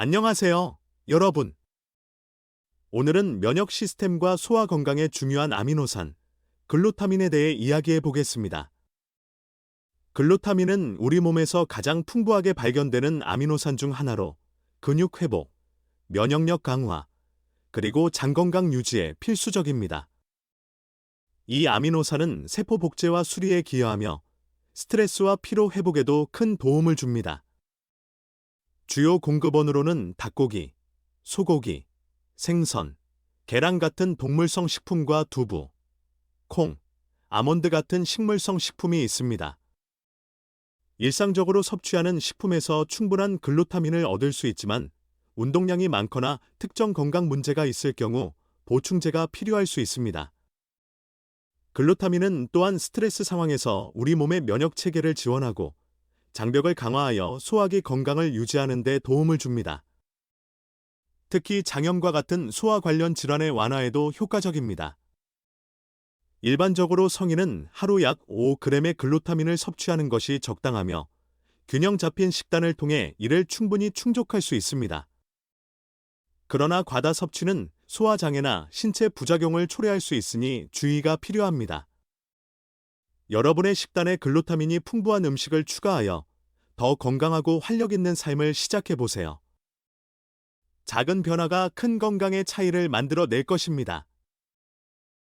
안녕하세요, 여러분. 오늘은 면역 시스템과 소화 건강에 중요한 아미노산, 글루타민에 대해 이야기해 보겠습니다. 글루타민은 우리 몸에서 가장 풍부하게 발견되는 아미노산 중 하나로 근육 회복, 면역력 강화, 그리고 장 건강 유지에 필수적입니다. 이 아미노산은 세포 복제와 수리에 기여하며 스트레스와 피로 회복에도 큰 도움을 줍니다. 주요 공급원으로는 닭고기, 소고기, 생선, 계란 같은 동물성 식품과 두부, 콩, 아몬드 같은 식물성 식품이 있습니다. 일상적으로 섭취하는 식품에서 충분한 글루타민을 얻을 수 있지만 운동량이 많거나 특정 건강 문제가 있을 경우 보충제가 필요할 수 있습니다. 글루타민은 또한 스트레스 상황에서 우리 몸의 면역 체계를 지원하고 장벽을 강화하여 소화기 건강을 유지하는 데 도움을 줍니다. 특히 장염과 같은 소화 관련 질환의 완화에도 효과적입니다. 일반적으로 성인은 하루 약 5g의 글루타민을 섭취하는 것이 적당하며 균형 잡힌 식단을 통해 이를 충분히 충족할 수 있습니다. 그러나 과다 섭취는 소화장애나 신체 부작용을 초래할 수 있으니 주의가 필요합니다. 여러분의 식단에 글루타민이 풍부한 음식을 추가하여 더 건강하고 활력 있는 삶을 시작해 보세요. 작은 변화가 큰 건강의 차이를 만들어 낼 것입니다.